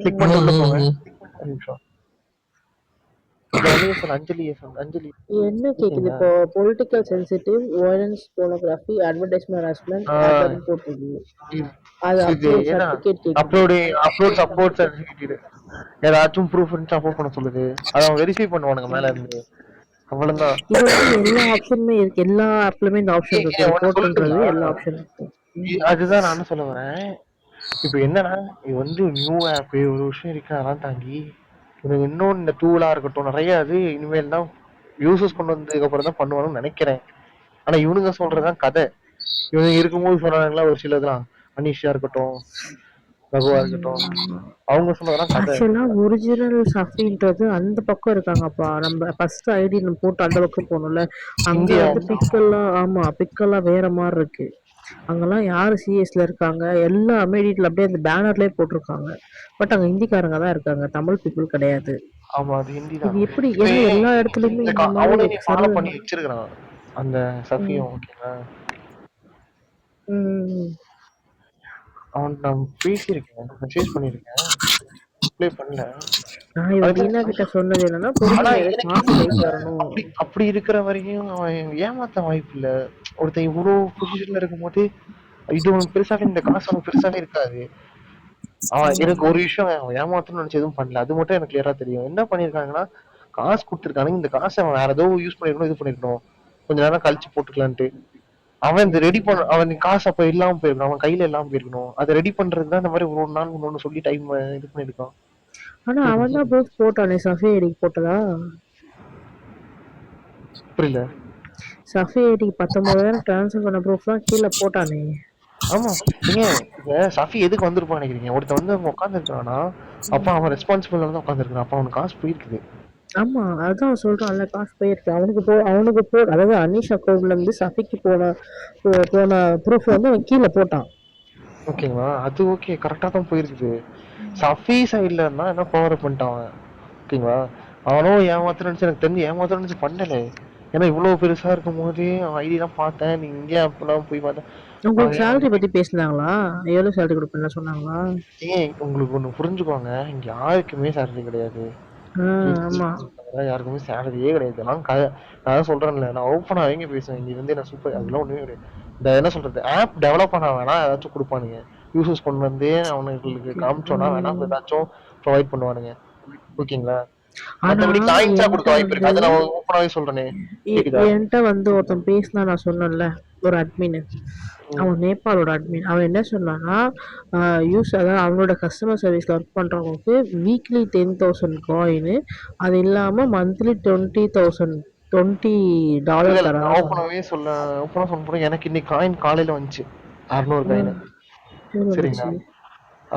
Click பண்ணிட்டு உள்ள போங்க. ஒரு நிமிஷம். அஞ்சலி. என்ன கேக்குது? இப்போ political sensitive violence pornography advertisement harassment அது இது அப்லோட் அப்லோடு சப்போர்ட் சர்டிஃபிகேட் ஏதாச்சும் ப்ரூஃப் இருந்துச்சு அப்லோட் பண்ண சொல்லுது. அதை அவன் வெரிஃபை பண்ணுவானுங்க மேல இருந்து. அவ்வளவுதான். எல்லா ஆப்ஷனுமே இருக்கு. எல்லா ஆப்லயுமே இந்த ஆப்ஷன் இருக்கு? எல்லா ஆப்ஷனும் அதுதான் நானும் சொல்ல வரேன். இப்போ என்னன்னா இது வந்து நியூ ஆப் ஒரு விஷயம் இருக்கு அதெல்லாம் தாண்டி இது இன்னும் இந்த டூலா இருக்கட்டும் நிறைய அது இனிமேல் தான் யூசர்ஸ் கொண்டு வந்ததுக்கு அப்புறம் தான் பண்ணுவானுன்னு நினைக்கிறேன். ஆனா இவனுங்க சொல்றதுதான் கதை. இவனுங்க இருக்கும்போது சொன்னாங்களா ஒரு சிலதுலாம் அனிஷா இருக்கட்டும் ரகுவா இருக்கட்டும் அவங்க சொன்னதெல்லாம் கதை. ஆக்சுவலா ஒரிஜினல் சஃபின்றது அந்த பக்கம் இருக்காங்கப்பா. நம்ம ஃபர்ஸ்ட் ஐடி நம்ம போட்டு அந்த பக்கம் போகணும்ல. அங்க. வந்து பிக்கெல்லாம் ஆமா பிக்கெல்லாம் வேற மாதிரி இருக்கு. அங்கெல்லாம் யாரு சிஎஸ்ல இருக்காங்க? எல்லாமே டீட்டெயில் அப்படியே அந்த பேனர்லயே போட்டிருக்காங்க. பட் அங்க ஹிந்திக்காரங்க தான் இருக்காங்க. தமிழ் பீப்புள் கிடையாது. ஆமா அது ஹிந்தி தான். இது எப்படி? ஏன்னா எல்லா இடத்துலயுமே இந்த மாதிரி ஃபாலோ பண்ணி வச்சிருக்கான் அந்த சஃபியும் ம், அவன் நான் பேசியிருக்கேன். மெசேஜ் பண்ணியிருக்கேன். ரிப்ளை பண்ணல. நான் இவன் கிட்ட சொன்னது என்னன்னா அப்படி இருக்கிற வரைக்கும் அவன் ஏமாத்த வாய்ப்பு இல்ல. ஒருத்தன் இவ்வளவு பொசிஷன்ல இருக்கும்போது இது உனக்கு பெருசாவே இந்த காசு உனக்கு பெருசாவே இருக்காது. அவன் எனக்கு ஒரு விஷயம் ஏமாத்தணும்னு நினைச்சு எதுவும் பண்ணல. அது மட்டும் எனக்கு கிளியரா தெரியும். என்ன பண்ணிருக்காங்கன்னா காசு கொடுத்துருக்கானுங்க இந்த காசை அவன் வேற ஏதோ யூஸ் பண்ணிருக்கணும் இது பண்ணிருக்கணும் கொஞ்ச நேரம் கழிச்சு போட்டுக்கலான்ட்டு. அவன் இந்த ரெடி பண்ண அவன் காசு அப்ப இல்லாம போயிருக்கணும். அவன் கையில இல்லாம போயிருக்கணும். அதை ரெடி பண்றதுக்கு தான் இந்த மாதிரி ஒரு நாள் ஒண்ணு சொல்லி டைம் இது பண்ணிருக்கான் ஆனா அவன் தான் ப்ரூஃப் போட்டானே சஃபி ஐடிக்கு போட்டதா? புரியல. சஃபி ஐடிக்கு பத்தொன்பதாயிரம் ட்ரான்ஸ்ஃபர் பண்ண ப்ரூஃப்லாம் கீழே போட்டானே. ஆமா. நீங்க சஃபி எதுக்கு வந்திருப்பான்னு நினைக்கிறீங்க? ஒருத்தன் வந்து அங்க உட்காந்துருக்கானா அப்ப அவன் ரெஸ்பான்சிபிள் தான் உட்காந்துருக்கான் அப்ப அவனுக்கு காசு போயிருக்குது. ஆமா அதான் சொல்றான்ல காசு போயிருக்கு. அவனுக்கு போ அவனுக்கு போ அதாவது அனீஷ் அக்கௌண்ட்ல இருந்து சஃபிக்கு போன போன ப்ரூஃப் வந்து அவன் கீழே போட்டான். ஓகேங்களா? அது ஓகே கரெக்டா தான் போயிருக்குது. சஃபி சைடுல இருந்தா என்ன பவர் பண்ணிட்டான் ஓகேங்களா? அவனும் ஏமாத்த நினைச்சு எனக்கு தெரிஞ்சு ஏமாத்த நினைச்சு பண்ணல. ஏன்னா இவ்வளவு பெருசா இருக்கும் போது ஐடி தான் பார்த்தேன். நீங்க இங்கே அப்பெல்லாம் போய் பார்த்தேன். உங்களுக்கு சேலரி பத்தி பேசினாங்களா? எவ்வளவு சேலரி கொடுப்பேன்னு சொன்னாங்க ஏன் உங்களுக்கு ஒண்ணு புரிஞ்சுக்கோங்க. இங்க யாருக்குமே சேலரி கிடையாது. யாருக்குமே சேலரியே கிடையாது. நான் நான் சொல்றேன்ல நான் ஓப்பனா அவங்க பேசுவேன். இங்க வந்து நான் சூப்பர் அதெல்லாம் ஒண்ணுமே கிடையாது. இந்த என்ன சொல்றது? ஆப் டெவலப் பண்ண வேணா ஏதாச்சும் கொடுப்பானுங்க. யூசர்ஸ் கொண்டு வந்து அவனுங்களுக்கு காமிச்சோன்னா வேணா ஏதாச்சும் ப்ரொவைட் பண்ணுவானுங்க. ஓகேங்களா? மத்தபடி ஆனா காயின்ஸா கொடுக்க வாய்ப்பு இருக்கு. அதை என்கிட்ட நான் ஓப்பனாவே சொல்றேனே. என்கிட்ட வந்து ஒருத்தன் பேசினா நான் சொன்னேன்ல ஒரு அட்மின் அவன் நேபாளோட அட்மின் அவன் என்ன சொன்னான்னா யூஸ் அதாவது அவனோட கஸ்டமர் சர்வீஸ்ல ஒர்க் பண்றவங்களுக்கு வீக்லி டென் தௌசண்ட் காயின் அது இல்லாம monthly twenty thousand twenty dollar ஓப்பனாவே சொல்ல ஓப்பனா சொல்ல எனக்கு இன்னைக்கு காயின் காலையில வந்துச்சு. அறுநூறு காயின் சரிங்களா?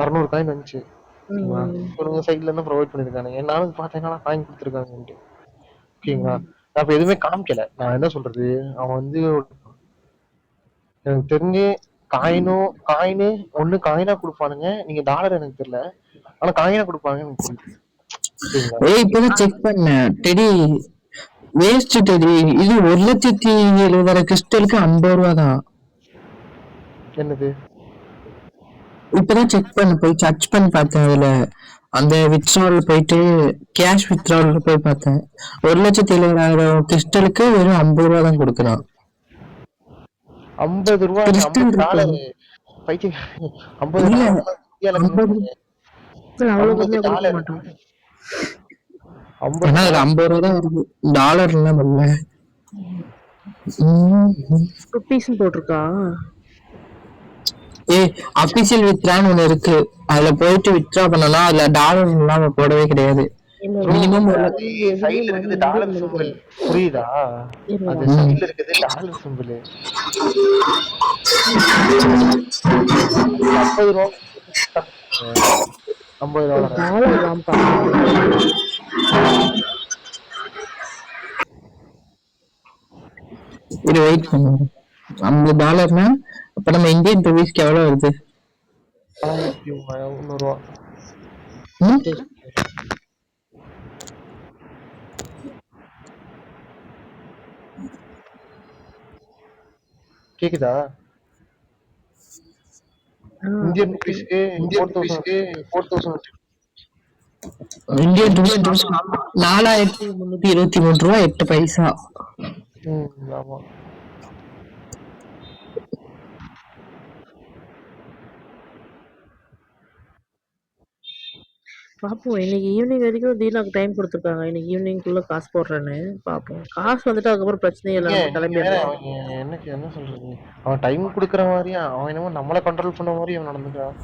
அறுநூறு காயின் வந்துச்சு. ஓகேங்களா இவனுங்க சைட்ல இருந்து ப்ரொவைட் பண்ணிருக்கானுங்க. நானும் பார்த்தேன் காயின் கொடுத்துருக்காங்கன்ட்டு. ஓகேங்களா? நான் இப்ப எதுவுமே காமிக்கல. நான் என்ன சொல்றது? அவன் வந்து எனக்கு தெரிஞ்சு காயினும் காயினு ஒண்ணு காயினா கொடுப்பானுங்க. நீங்க டாலர் எனக்கு தெரியல. ஆனா காயினா கொடுப்பாங்க எனக்கு ஏய் இப்பதான் செக் பண்ணேன் டெடி வேஸ்ட் டெடி. இது ஒரு லட்சத்தி எழுபதாயிரம் கிறிஸ்டலுக்கு ஐம்பது ரூபா தான் என்னது? இப்பதான் செக் பண்ண போய் சர்ச் பண்ணி பார்த்தேன் அதுல. அந்த வித்ட்ராவல் போயிட்டு கேஷ் வித்ட்ராவல் போய் பார்த்தேன். ஒரு லட்சத்தி எழுபதாயிரம் கிறிஸ்டலுக்கு வெறும் ஐம்பது ரூபா தான் கொடுக்குறான். ஐம்பது ரூபா கிறிஸ்டல் ஐம்பது ரூபா. தான் வருது டாலர் எல்லாம் வரல உம். ருப்பீஸ்னு போட்டிருக்கா? ஏய் அபிஷியல் வித்ரான்னு ஒண்ணு இருக்கு. அதுல போயிட்டு வித்ரா பண்ணனா அதுல டாலர் இல்லாம போடவே கிடையாது. மினிமம் சைடுல இருக்குது டாலர் சிம்பிள் புரியுதா? அது சைடுல இருக்குது டாலர் சிம்பிள் ஐம்பது ரூபா. ஐம்பது டாலர் டாலர் தான்ப்பா. இது வெயிட் பண்ணுங்க ஐம்பது டாலர்னா அப்ப நம்ம இந்தியன் ருபீஸ்க்கு எவ்வளவு வருது? ஆயிரத்தி முந்நூறு ரூபா. ம்? கேக்குதா? இந்தியன் ருபீஸ்க்கு இந்தியன் ருபீஸ்க்கு ஃபோர் தௌசண்ட் இந்தியன் ருபீஸ் நாலாயிரத்தி முன்னூத்தி இருபத்தி மூணு ரூபா எட்டு பைசா. ஆமா. பார்ப்போம் இன்னைக்கு ஈவினிங் வரைக்கும் தீனாக்கு டைம் கொடுத்துருக்காங்க. இன்னைக்கு ஈவினிங்குள்ள காசு போடுறேன்னு பார்ப்போம் காசு வந்துட்டு அதுக்கப்புறம் பிரச்சனையே இல்லை. கிளம்பி அவன் என்ன சொல்றது? அவன் டைம் குடுக்குற மாதிரியா? அவன் என்னமோ நம்மள கண்ட்ரோல் பண்ண மாதிரி அவன் நடந்துக்கிறான்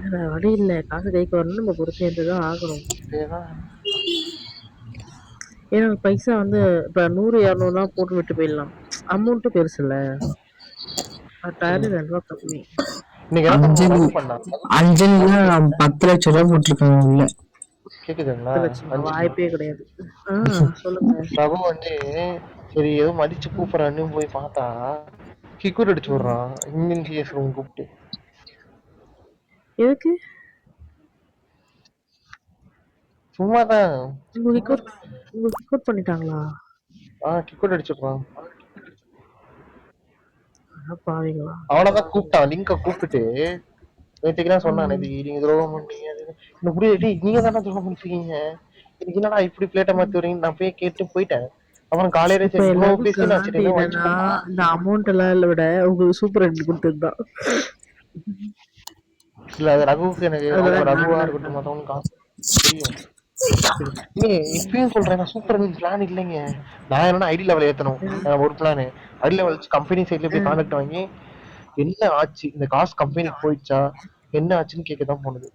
வேற வழி இல்லை. காசு கைக்கு வரணும் நம்ம பொறுத்து தான் ஆகணும். ஏன்னா பைசா வந்து இப்போ நூறு இரநூறுனா போட்டு விட்டு போயிடலாம். அமௌண்ட்டும் பெருசு இல்லை ரெண்டு ரூபா கம்மி. அஞ்சல். அஞ்சலிலாம் பத்து லட்சம் போட்டிருக்காங்க உள்ள. கேக்குதுங்களா. வாய்ப்பே கிடையாது. ரகு வந்து சரி ஏதோ மதிச்சு கூப்பிடறான்னு போய் பார்த்தா கிக்கூர் அடிச்சு விடுறான். இந்தியன் சிஎஸ் ரூம் கூப்பிட்டு. எதுக்கு? உங்களுக்கு ரிப்போர்ட் பண்ணிட்டாங்களா? ஆ கிக்கூர் அடிச்சு விடுறான். அட பாவீங்களா அவனதான் கூப்பிட்டான் லிங்க கூப்பிட்டு நேற்றுக்கு சொன்னான் இது நீங்க துரோகம் பண்ணீங்க. எனக்கு புரியல நீங்க தானே துரோகம் பண்ணிருக்கீங்க இதுக்கு என்னடா இப்படி பிளேட்டை மாத்தி வரீங்க நான் போய் கேட்டு போயிட்டேன். அப்புறம் காலையில இந்த அமௌண்ட் எல்லாம் விட உங்களுக்கு சூப்பர் ரெண்டு கொடுத்ததுதான் இல்ல அது ரகுவுக்கு எனக்கு ரகுவா இருக்கட்டும் மத்தவங்களுக்கு காசு தெரியும். ஏய், இப்பயும் சொல்றேன் சூப்பர் பிளான் இல்லைங்க. நான் என்னன்னா ஐடி லெவல் ஏத்தணும். ஒரு பிளான் ஐடி லெவல் கம்பெனி சைட்ல போய் கான்டாக்ட் வாங்கி என்ன ஆச்சு? இந்த காசு கம்பெனிக்கு போயிடுச்சா? என்ன ஆச்சுன்னு கேட்க தான் போனது?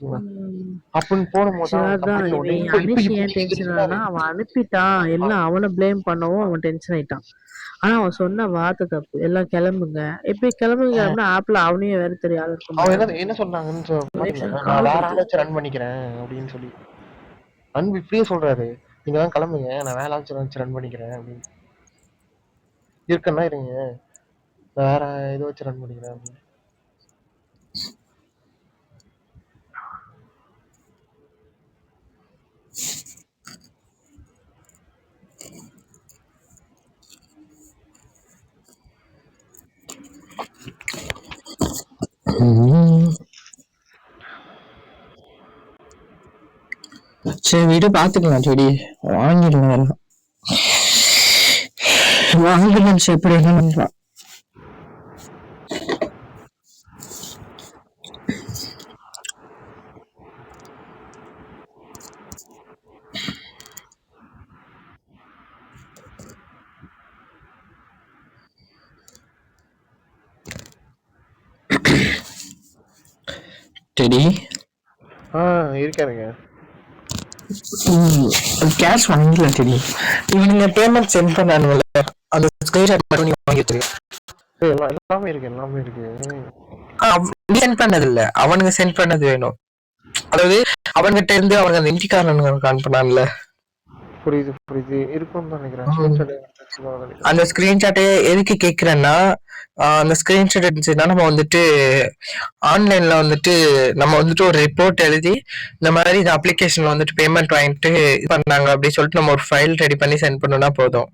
அப்படின்னு போடும்போது அவன் அனுப்பிட்டான். எல்லாம் அவனை ப்ளேம் பண்ணவும் அவன் டென்ஷன் ஆயிட்டான். ஆனா அவன் சொன்ன வார்த்தை தப்பு. எல்லாம் கிளம்புங்க. எப்படி கிளம்புங்க ஆப்ல அவனையும் வேற தெரியாது அவன். என்ன சொன்னாங்கன்னு ரன் பண்ணிக்கிறேன் அப்படின்னு சொல்லி. அன்பு இப்படியே சொல்றாரு. நீங்க தான் கிளம்புங்க. நான் ஆளை வச்சு ரன் பண்ணிக்கிறேன் அப்படின்னு. இருக்கன்னா இருங்க. வேற இதை வச்சு ரன் பண்ணிக்கிறேன் அப்படின்னு. சரி வீடு பாத்துக்கலாம் செடி. வாங்கிடலாம் எல்லாம். எப்படி என்ன பண்ணலாம் செடி ஆ இருக்காருங்க. கேஷ் வாங்கிடலாம் செடி இவனுங்க பேமெண்ட் சென்ட் பண்ணானுங்கள அந்த ஸ்கிரீன்ஷாட் மட்டும் நீ வாங்கிட்டு எல்லாம் இருக்கு எல்லாமே இருக்கு. நீ சென்ட் பண்ணது இல்ல அவனுங்க சென்ட் பண்ணது வேணும். அதாவது அவன்கிட்ட இருந்து அவனுக்கு அந்த இண்டிகாரனுங்க கான் பண்ணான்ல. புரியுது புரியுது. இருக்கும்னு நினைக்கிறேன். அந்த ஸ்கிரீன்ஷாட்டே எதுக்கு கேக்குறேன்னா அந்த ஸ்கிரீன்ஷாட் இருந்துச்சுன்னா நம்ம வந்துட்டு ஆன்லைன்ல வந்துட்டு நம்ம வந்துட்டு ஒரு ரிப்போர்ட் எழுதி இந்த மாதிரி இந்த அப்ளிகேஷன்ல வந்துட்டு பேமெண்ட் வாங்கிட்டு இது பண்ணாங்க அப்படின்னு சொல்லிட்டு நம்ம ஒரு ஃபைல் ரெடி பண்ணி சென்ட் பண்ணோம்னா போதும்.